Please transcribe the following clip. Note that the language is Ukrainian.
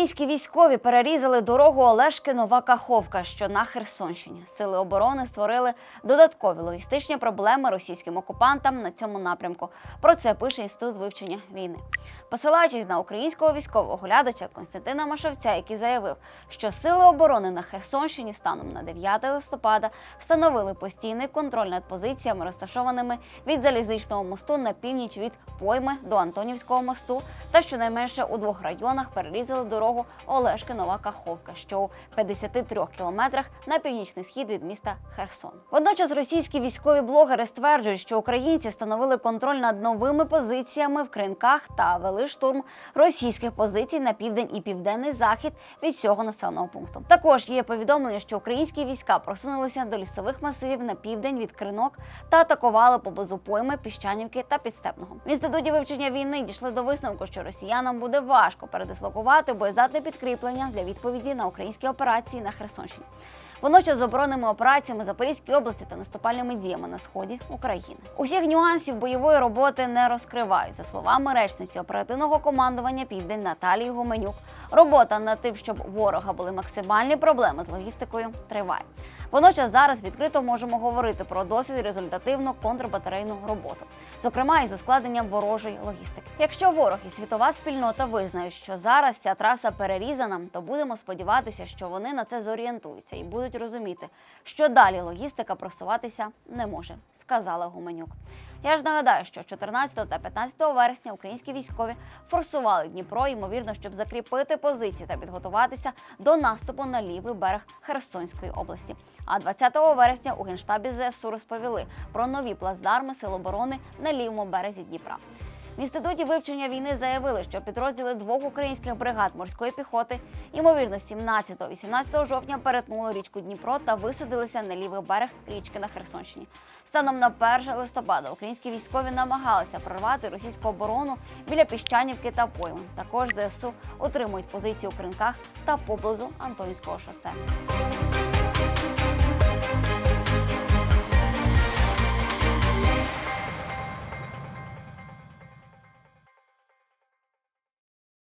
Українські військові перерізали дорогу Олешки Нова Каховка, що на Херсонщині. Сили оборони створили додаткові логістичні проблеми російським окупантам на цьому напрямку. Про це пише інститут вивчення війни. Посилаючись на українського військового глядача Константина Машовця, який заявив, що сили оборони на Херсонщині станом на 9 листопада встановили постійний контроль над позиціями, розташованими від залізничного мосту на північ від пойми до Антонівського мосту, та щонайменше у двох районах перерізали дорогу Олешки Нова Каховка, що у 53 кілометрах на північний схід від міста Херсон. Водночас російські військові блогери стверджують, що українці встановили контроль над новими позиціями в кринках та вели штурм російських позицій на південь і південний захід від цього населеного пункту. Також є повідомлення, що українські війська просунулися до лісових масивів на південь від кринок та атакували поблизу пойми, піщанівки та підстепного. В інституті вивчення війни дійшли до висновку, що росіянам буде важко передислокувати боєздатне підкріплення для відповіді на українські операції на Херсонщині. Водночас з оборонними операціями Запорізької області та наступальними діями на сході України. Усіх нюансів бойової роботи не розкривають. За словами речниці оперативного командування Південь Наталії Гуменюк, робота над тим, щоб ворога були максимальні проблеми з логістикою, триває. Водночас зараз відкрито можемо говорити про досить результативну контрбатарейну роботу, зокрема із ускладненням ворожої логістики. Якщо ворог і світова спільнота визнають, що зараз ця траса перерізана, то будемо сподіватися, що вони на це зорієнтуються і будуть розуміти, що далі логістика просуватися не може, сказала Гуменюк. Я ж нагадаю, що 14 та 15 вересня українські військові форсували Дніпро, ймовірно, щоб закріпити позиції та підготуватися до наступу на лівий берег Херсонської області. А 20 вересня у генштабі ЗСУ розповіли про нові плацдарми Сил оборони на лівому березі Дніпра. В інституті вивчення війни заявили, що підрозділи двох українських бригад морської піхоти, ймовірно, 17-18 жовтня перетнули річку Дніпро та висадилися на лівий берег річки на Херсонщині. Станом на 1 листопада українські військові намагалися прорвати російську оборону біля Піщанівки та Пойми. Також ЗСУ отримують позиції у кринках та поблизу Антонівського шосе.